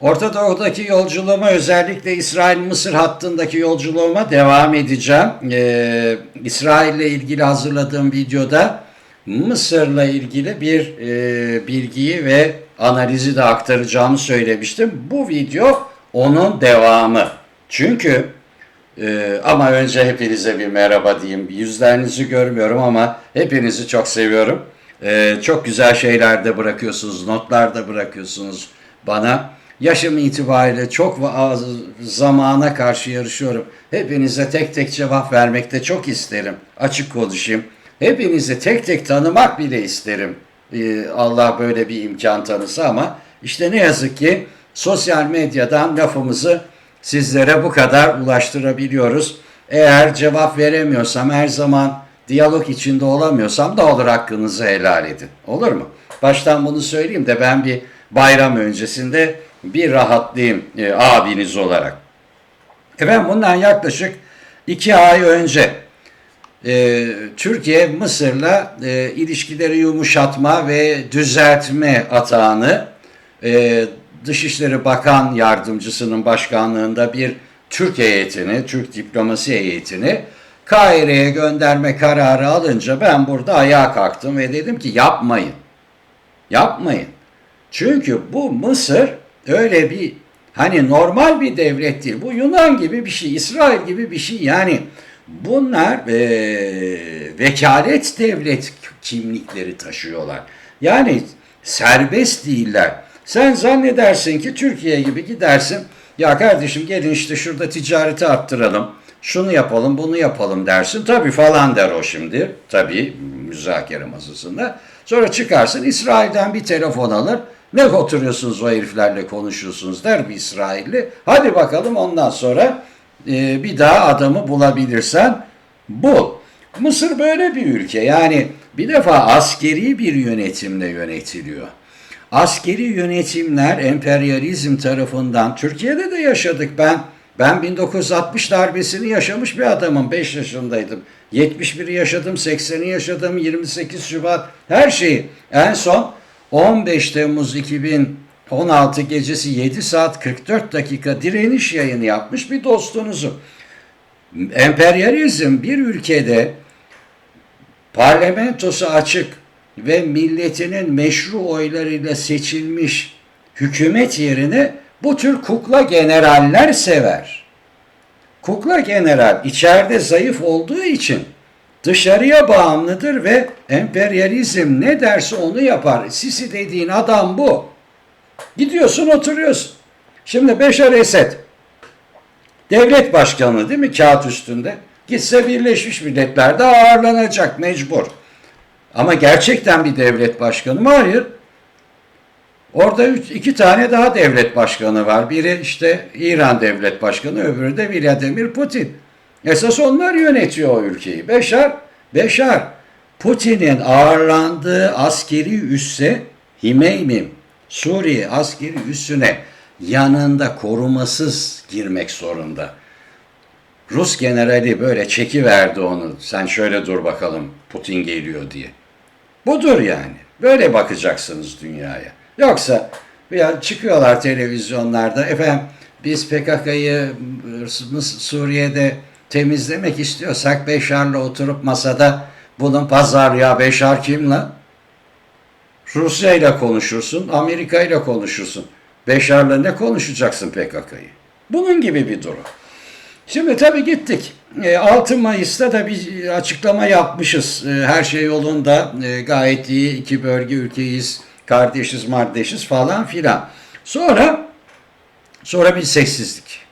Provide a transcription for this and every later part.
Orta Doğu'daki yolculuğuma özellikle İsrail-Mısır hattındaki yolculuğuma devam edeceğim. Ee, İsrail ile ilgili hazırladığım videoda Mısır'la ilgili bir e, bilgiyi ve analizi de aktaracağımı söylemiştim. Bu video onun devamı. Çünkü ee, ama önce hepinize bir merhaba diyeyim. Yüzlerinizi görmüyorum ama hepinizi çok seviyorum. Ee, çok güzel şeyler de bırakıyorsunuz, notlar da bırakıyorsunuz bana. Yaşım itibariyle çok zamana karşı yarışıyorum. Hepinize tek tek cevap vermekte çok isterim. Açık konuşayım. Hepinizi tek tek tanımak bile isterim. Ee, Allah böyle bir imkan tanısa ama işte ne yazık ki sosyal medyadan lafımızı sizlere bu kadar ulaştırabiliyoruz. Eğer cevap veremiyorsam, her zaman diyalog içinde olamıyorsam da olur hakkınızı helal edin. Olur mu? Baştan bunu söyleyeyim de ben bir bayram öncesinde bir rahatlayayım e, abiniz olarak. Efendim bundan yaklaşık iki ay önce e, Türkiye Mısır'la e, ilişkileri yumuşatma ve düzeltme atağını e, Dışişleri Bakan Yardımcısının başkanlığında bir Türk heyetini, Türk diplomasi heyetini Kahire'ye gönderme kararı alınca ben burada ayağa kalktım ve dedim ki yapmayın. Yapmayın. Çünkü bu Mısır öyle bir hani normal bir devlet değil. Bu Yunan gibi bir şey, İsrail gibi bir şey. Yani bunlar eee, vekalet devlet kimlikleri taşıyorlar. Yani serbest değiller. Sen zannedersin ki Türkiye gibi gidersin. Ya kardeşim gelin işte şurada ticareti arttıralım. Şunu yapalım, bunu yapalım dersin. Tabii falan der o şimdi. Tabii müzakere masasında. Sonra çıkarsın İsrail'den bir telefon alır. Ne oturuyorsunuz o heriflerle konuşuyorsunuz der bir İsrailli. Hadi bakalım ondan sonra e, bir daha adamı bulabilirsen bul. Mısır böyle bir ülke. Yani bir defa askeri bir yönetimle yönetiliyor. Askeri yönetimler emperyalizm tarafından Türkiye'de de yaşadık ben. Ben 1960 darbesini yaşamış bir adamım. 5 yaşındaydım. 71'i yaşadım, 80'i yaşadım, 28 Şubat her şeyi. En son 15 Temmuz 2016 gecesi 7 saat 44 dakika direniş yayını yapmış bir dostunuzu. Emperyalizm bir ülkede parlamentosu açık ve milletinin meşru oylarıyla seçilmiş hükümet yerine bu tür kukla generaller sever. Kukla general içeride zayıf olduğu için dışarıya bağımlıdır ve emperyalizm ne derse onu yapar. Sisi dediğin adam bu. Gidiyorsun oturuyorsun. Şimdi Beşar Esed devlet başkanı değil mi kağıt üstünde? Gitse Birleşmiş Milletler'de ağırlanacak mecbur. Ama gerçekten bir devlet başkanı mı? Hayır. Orada üç, iki tane daha devlet başkanı var. Biri işte İran devlet başkanı, öbürü de Vladimir Putin. Esas onlar yönetiyor o ülkeyi. Beşar, Beşar Putin'in ağırlandığı askeri üsse Himeymim, Suriye askeri üssüne yanında korumasız girmek zorunda. Rus generali böyle çekiverdi onu. Sen şöyle dur bakalım Putin geliyor diye. Budur yani. Böyle bakacaksınız dünyaya. Yoksa ya çıkıyorlar televizyonlarda efendim biz PKK'yı Suriye'de temizlemek istiyorsak Beşar'la oturup masada bunun pazar ya Beşar kim lan? Rusya ile konuşursun, Amerika ile konuşursun. Beşar'la ne konuşacaksın PKK'yı? Bunun gibi bir durum. Şimdi tabii gittik. E, 6 Mayıs'ta da bir açıklama yapmışız. E, Her şey yolunda, e, gayet iyi, iki bölge ülkeyiz, kardeşiz, kardeşiz falan filan. Sonra sonra bir sessizlik.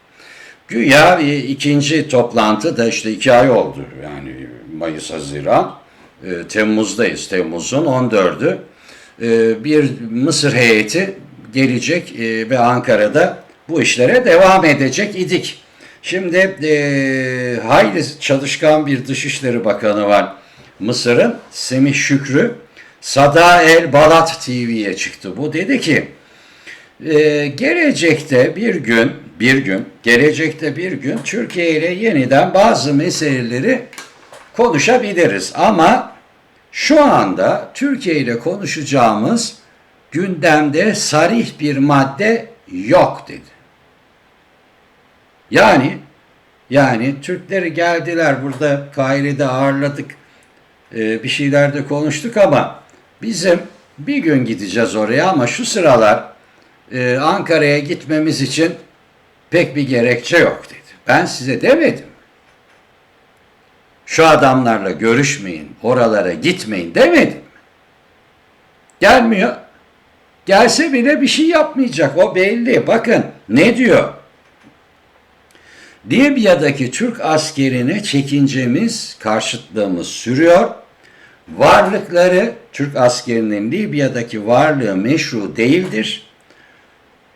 Güya bir ikinci toplantı da işte iki ay oldu. Yani Mayıs, Haziran. E, Temmuz'dayız. Temmuz'un 14'ü. E, bir Mısır heyeti gelecek e, ve Ankara'da bu işlere devam edecek idik. Şimdi e, hayli çalışkan bir Dışişleri Bakanı var Mısır'ın Semih Şükrü. Sada El Balat TV'ye çıktı. Bu dedi ki e, gelecekte bir gün bir gün gelecekte bir gün Türkiye ile yeniden bazı meseleleri konuşabiliriz ama şu anda Türkiye ile konuşacağımız gündemde sarih bir madde yok dedi. Yani yani Türkleri geldiler burada Kahire'de ağırladık. Ee, bir şeyler de konuştuk ama bizim bir gün gideceğiz oraya ama şu sıralar e, Ankara'ya gitmemiz için pek bir gerekçe yok dedi. Ben size demedim. Şu adamlarla görüşmeyin, oralara gitmeyin demedim. Gelmiyor. Gelse bile bir şey yapmayacak. O belli. Bakın ne diyor? Libya'daki Türk askerine çekincemiz, karşıtlığımız sürüyor. Varlıkları, Türk askerinin Libya'daki varlığı meşru değildir.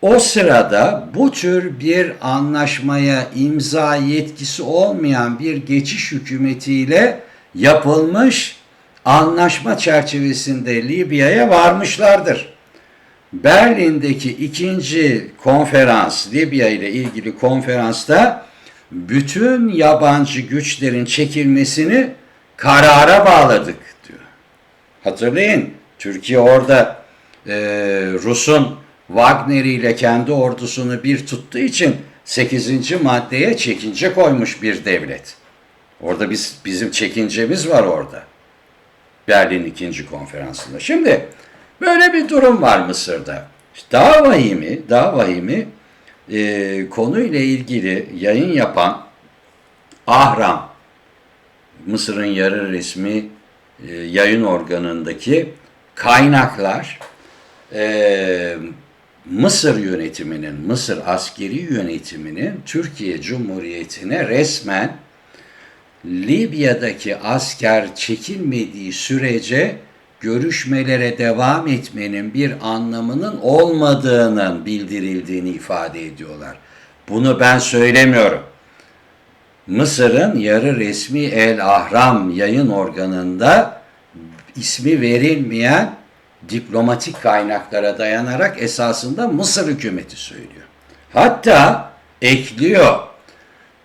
O sırada bu tür bir anlaşmaya imza yetkisi olmayan bir geçiş hükümetiyle yapılmış anlaşma çerçevesinde Libya'ya varmışlardır. Berlin'deki ikinci konferans, Libya ile ilgili konferansta bütün yabancı güçlerin çekilmesini karara bağladık diyor. Hatırlayın, Türkiye orada e, Rus'un Wagner ile kendi ordusunu bir tuttuğu için 8. maddeye çekince koymuş bir devlet. Orada biz bizim çekincemiz var orada. Berlin ikinci konferansında. Şimdi böyle bir durum var Mısır'da. Daha vahimi, daha vahimi e, konuyla ilgili yayın yapan Ahram, Mısır'ın yarı resmi e, yayın organındaki kaynaklar e, Mısır yönetiminin, Mısır askeri yönetiminin Türkiye Cumhuriyeti'ne resmen Libya'daki asker çekilmediği sürece görüşmelere devam etmenin bir anlamının olmadığının bildirildiğini ifade ediyorlar. Bunu ben söylemiyorum. Mısır'ın yarı resmi El Ahram yayın organında ismi verilmeyen diplomatik kaynaklara dayanarak esasında Mısır hükümeti söylüyor. Hatta ekliyor.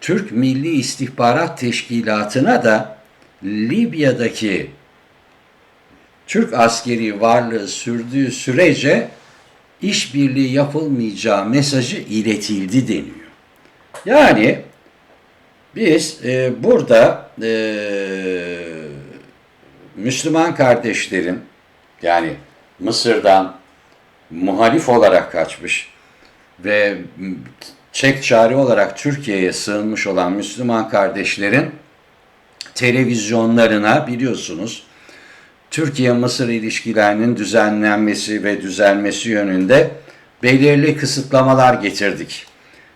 Türk Milli İstihbarat Teşkilatı'na da Libya'daki Türk askeri varlığı sürdüğü sürece işbirliği yapılmayacağı mesajı iletildi deniyor. Yani biz e, burada e, Müslüman kardeşlerin yani Mısır'dan muhalif olarak kaçmış ve çek çare olarak Türkiye'ye sığınmış olan Müslüman kardeşlerin televizyonlarına biliyorsunuz Türkiye-Mısır ilişkilerinin düzenlenmesi ve düzelmesi yönünde belirli kısıtlamalar getirdik.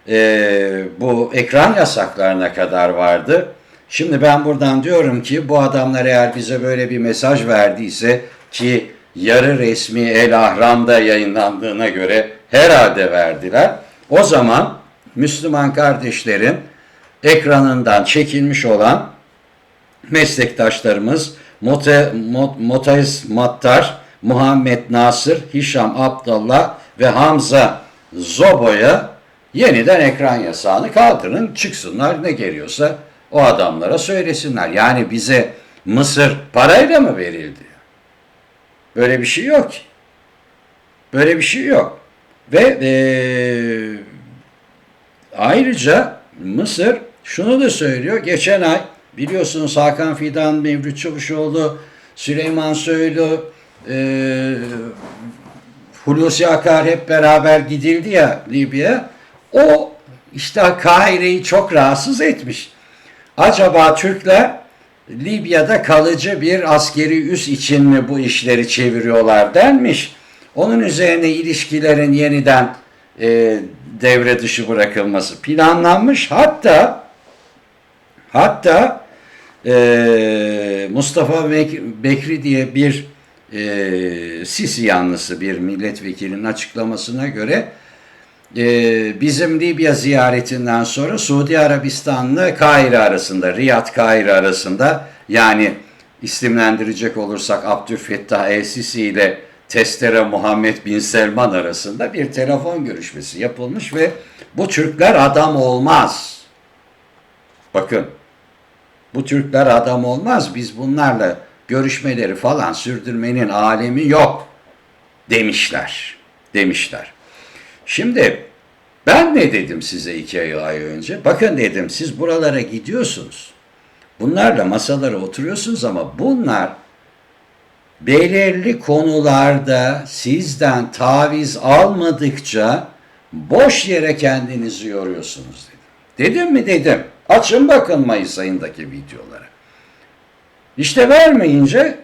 Ee, bu ekran yasaklarına kadar vardı. Şimdi ben buradan diyorum ki bu adamlar eğer bize böyle bir mesaj verdiyse ki yarı resmi El Ahram'da yayınlandığına göre herhalde verdiler. O zaman Müslüman kardeşlerin ekranından çekilmiş olan meslektaşlarımız Mote, Mot, Motayız Mattar, Muhammed Nasır, Hişam Abdallah ve Hamza Zobo'ya yeniden ekran yasağını kaldırın, çıksınlar ne geliyorsa o adamlara söylesinler. Yani bize Mısır parayla mı verildi? Böyle bir şey yok ki. Böyle bir şey yok. Ve e, ayrıca Mısır şunu da söylüyor. Geçen ay biliyorsunuz Hakan Fidan, Mevlüt Çavuşoğlu, Süleyman Soylu, e, Hulusi Akar hep beraber gidildi ya Libya. O işte Kahire'yi çok rahatsız etmiş. Acaba Türkler Libya'da kalıcı bir askeri üs için mi bu işleri çeviriyorlar denmiş. Onun üzerine ilişkilerin yeniden e, devre dışı bırakılması planlanmış. Hatta hatta e, Mustafa Bekri diye bir e, Sisi yanlısı bir milletvekilinin açıklamasına göre e, bizim Libya ziyaretinden sonra Suudi Arabistan'la Kahire arasında, Riyad Kahire arasında yani isimlendirecek olursak Abdülfettah El-Sisi ile Testere Muhammed Bin Selman arasında bir telefon görüşmesi yapılmış ve bu Türkler adam olmaz. Bakın bu Türkler adam olmaz biz bunlarla görüşmeleri falan sürdürmenin alemi yok demişler. Demişler. Şimdi Ben ne dedim size iki ay, önce? Bakın dedim siz buralara gidiyorsunuz. Bunlarla masalara oturuyorsunuz ama bunlar belirli konularda sizden taviz almadıkça boş yere kendinizi yoruyorsunuz dedim. Dedim mi dedim. Açın bakın Mayıs ayındaki videolara. İşte vermeyince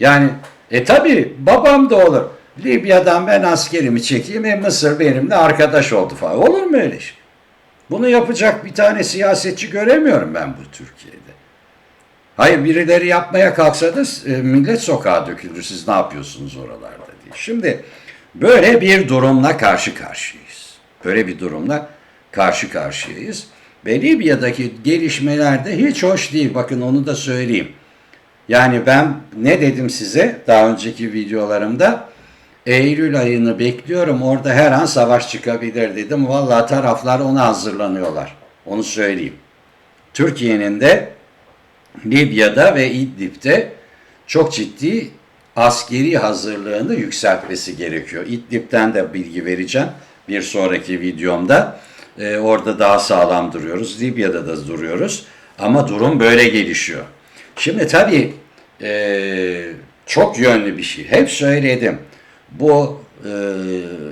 yani e tabi babam da olur. Libya'dan ben askerimi çekeyim e Mısır benimle arkadaş oldu falan. Olur mu öyle şey? Bunu yapacak bir tane siyasetçi göremiyorum ben bu Türkiye'de. Hayır birileri yapmaya kalksa e, millet sokağa dökülür. Siz ne yapıyorsunuz oralarda diye. Şimdi böyle bir durumla karşı karşıyayız. Böyle bir durumla karşı karşıyayız. Ve Libya'daki gelişmeler de hiç hoş değil. Bakın onu da söyleyeyim. Yani ben ne dedim size daha önceki videolarımda? Eylül ayını bekliyorum. Orada her an savaş çıkabilir dedim. Vallahi taraflar ona hazırlanıyorlar. Onu söyleyeyim. Türkiye'nin de Libya'da ve İdlib'de çok ciddi askeri hazırlığını yükseltmesi gerekiyor. İdlib'den de bilgi vereceğim bir sonraki videomda. Ee, orada daha sağlam duruyoruz. Libya'da da duruyoruz. Ama durum böyle gelişiyor. Şimdi tabii e, çok yönlü bir şey. Hep söyledim. Bu e,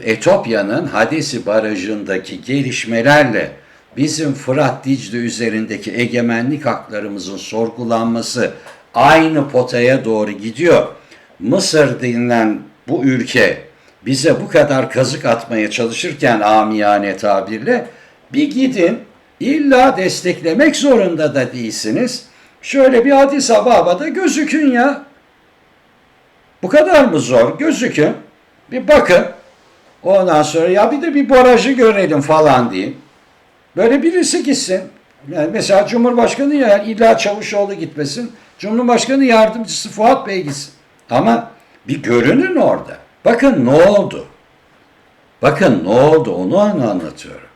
Etopya'nın Hadesi Barajı'ndaki gelişmelerle bizim Fırat Dicle üzerindeki egemenlik haklarımızın sorgulanması aynı potaya doğru gidiyor. Mısır denilen bu ülke bize bu kadar kazık atmaya çalışırken amiyane tabirle bir gidin illa desteklemek zorunda da değilsiniz. Şöyle bir Addis Ababa'da gözükün ya. Bu kadar mı zor? Gözükün. Bir bakın. Ondan sonra ya bir de bir barajı görelim falan deyin. Böyle birisi gitsin. Yani mesela Cumhurbaşkanı ya illa Çavuşoğlu gitmesin. Cumhurbaşkanı yardımcısı Fuat Bey gitsin. Ama bir görünün orada. Bakın ne oldu? Bakın ne oldu onu anlatıyorum.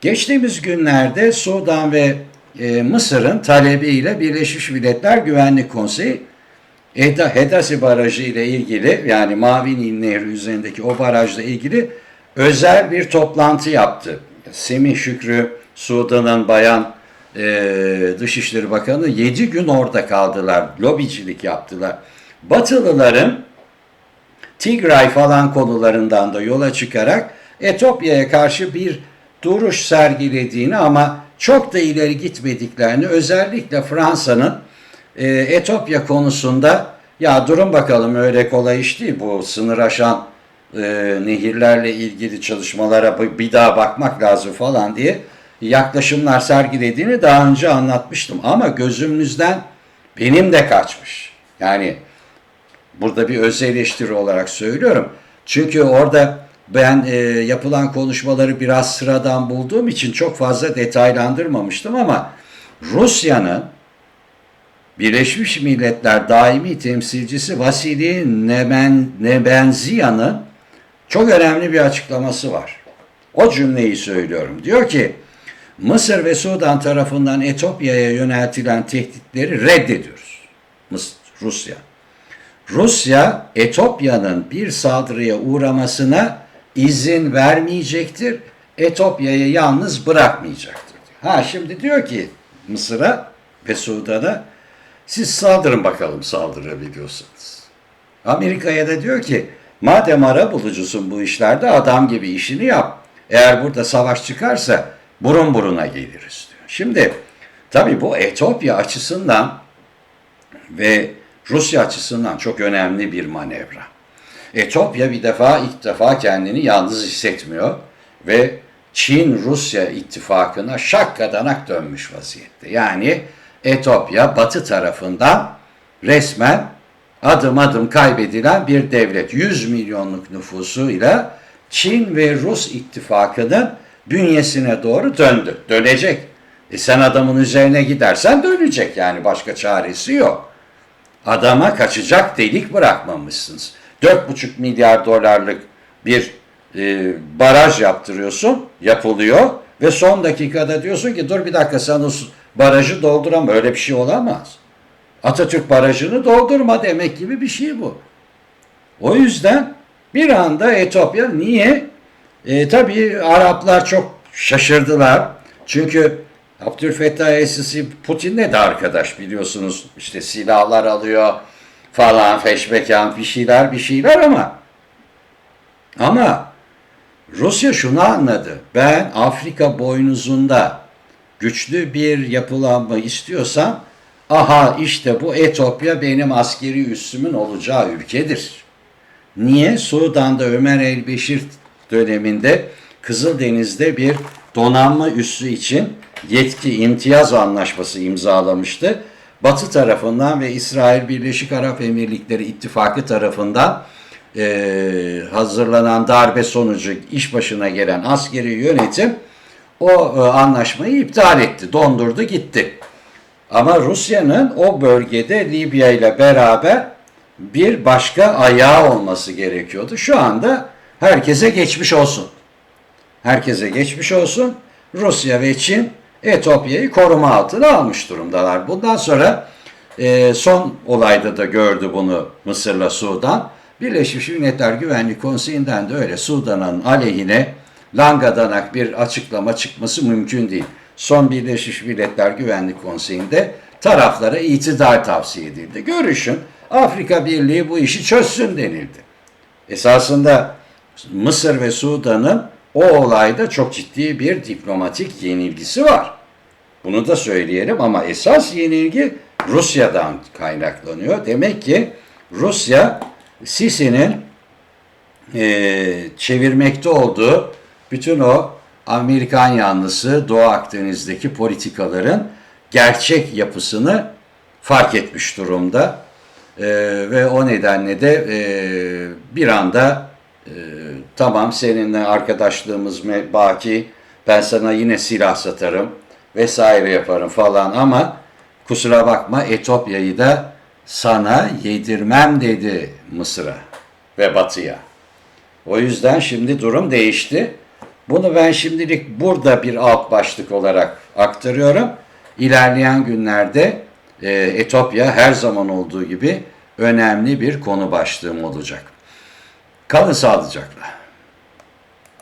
Geçtiğimiz günlerde Sudan ve e, Mısır'ın talebiyle Birleşmiş Milletler Güvenlik Konseyi Eda, Hedasi Barajı ile ilgili yani Mavi Nil Nehri üzerindeki o barajla ilgili özel bir toplantı yaptı. Semih Şükrü, Sudan'ın bayan e, Dışişleri Bakanı 7 gün orada kaldılar. Lobicilik yaptılar. Batılıların Tigray falan konularından da yola çıkarak Etopya'ya karşı bir duruş sergilediğini ama çok da ileri gitmediklerini özellikle Fransa'nın e, Etopya konusunda ya durun bakalım öyle kolay iş değil bu sınır aşan e, nehirlerle ilgili çalışmalara bir daha bakmak lazım falan diye yaklaşımlar sergilediğini daha önce anlatmıştım. Ama gözümüzden benim de kaçmış. Yani burada bir öz eleştiri olarak söylüyorum. Çünkü orada ben e, yapılan konuşmaları biraz sıradan bulduğum için çok fazla detaylandırmamıştım ama Rusya'nın Birleşmiş Milletler daimi temsilcisi Vasili Neben, Nebenzia'nın çok önemli bir açıklaması var. O cümleyi söylüyorum. Diyor ki Mısır ve Sudan tarafından Etopya'ya yöneltilen tehditleri reddediyoruz. Mısır, Rusya. Rusya Etopya'nın bir saldırıya uğramasına izin vermeyecektir. Etopya'yı yalnız bırakmayacaktır. Ha şimdi diyor ki Mısır'a ve Sudan'a siz saldırın bakalım saldırabiliyorsanız. Amerika'ya da diyor ki madem ara bulucusun bu işlerde adam gibi işini yap. Eğer burada savaş çıkarsa burun buruna geliriz diyor. Şimdi tabii bu Etopya açısından ve Rusya açısından çok önemli bir manevra. Etopya bir defa ilk defa kendini yalnız hissetmiyor ve Çin-Rusya ittifakına şakkadanak dönmüş vaziyette. Yani Etopya batı tarafından resmen adım adım kaybedilen bir devlet. 100 milyonluk nüfusuyla Çin ve Rus ittifakının bünyesine doğru döndü. Dönecek. E sen adamın üzerine gidersen dönecek yani başka çaresi yok. Adama kaçacak delik bırakmamışsınız. 4,5 milyar dolarlık bir e, baraj yaptırıyorsun, yapılıyor ve son dakikada diyorsun ki dur bir dakika sen barajı dolduram öyle bir şey olamaz. Atatürk barajını doldurma demek gibi bir şey bu. O yüzden bir anda Etopya niye? E, tabii Araplar çok şaşırdılar. Çünkü Abdülfettah el-Sisi Putin'le de arkadaş biliyorsunuz. İşte silahlar alıyor falan feşbekan bir şeyler bir şeyler ama ama Rusya şunu anladı. Ben Afrika boynuzunda güçlü bir yapılanma istiyorsam aha işte bu Etopya benim askeri üssümün olacağı ülkedir. Niye? Sudan'da Ömer el-Beşir döneminde Kızıldeniz'de bir donanma üssü için yetki imtiyaz anlaşması imzalamıştı. Batı tarafından ve İsrail Birleşik Arap Emirlikleri ittifakı tarafından eee, hazırlanan darbe sonucu iş başına gelen askeri yönetim o e, anlaşmayı iptal etti, dondurdu gitti. Ama Rusya'nın o bölgede Libya ile beraber bir başka ayağı olması gerekiyordu. Şu anda herkese geçmiş olsun. Herkese geçmiş olsun. Rusya ve Çin Etopya'yı koruma altına almış durumdalar. Bundan sonra e, son olayda da gördü bunu Mısır'la Sudan. Birleşmiş Milletler Güvenlik Konseyi'nden de öyle Sudan'ın aleyhine langadanak bir açıklama çıkması mümkün değil. Son Birleşmiş Milletler Güvenlik Konseyi'nde taraflara itidal tavsiye edildi. Görüşün Afrika Birliği bu işi çözsün denildi. Esasında Mısır ve Sudan'ın o olayda çok ciddi bir diplomatik yenilgisi var. Bunu da söyleyelim ama esas yenilgi Rusya'dan kaynaklanıyor. Demek ki Rusya Sisi'nin eee, çevirmekte olduğu bütün o Amerikan yanlısı Doğu Akdeniz'deki politikaların gerçek yapısını fark etmiş durumda. Eee, ve o nedenle de eee, bir anda eee, tamam seninle arkadaşlığımız baki ben sana yine silah satarım vesaire yaparım falan ama kusura bakma Etopya'yı da sana yedirmem dedi Mısır'a ve Batı'ya. O yüzden şimdi durum değişti. Bunu ben şimdilik burada bir alt başlık olarak aktarıyorum. İlerleyen günlerde e, Etopya her zaman olduğu gibi önemli bir konu başlığım olacak. Kalın sağlıcakla.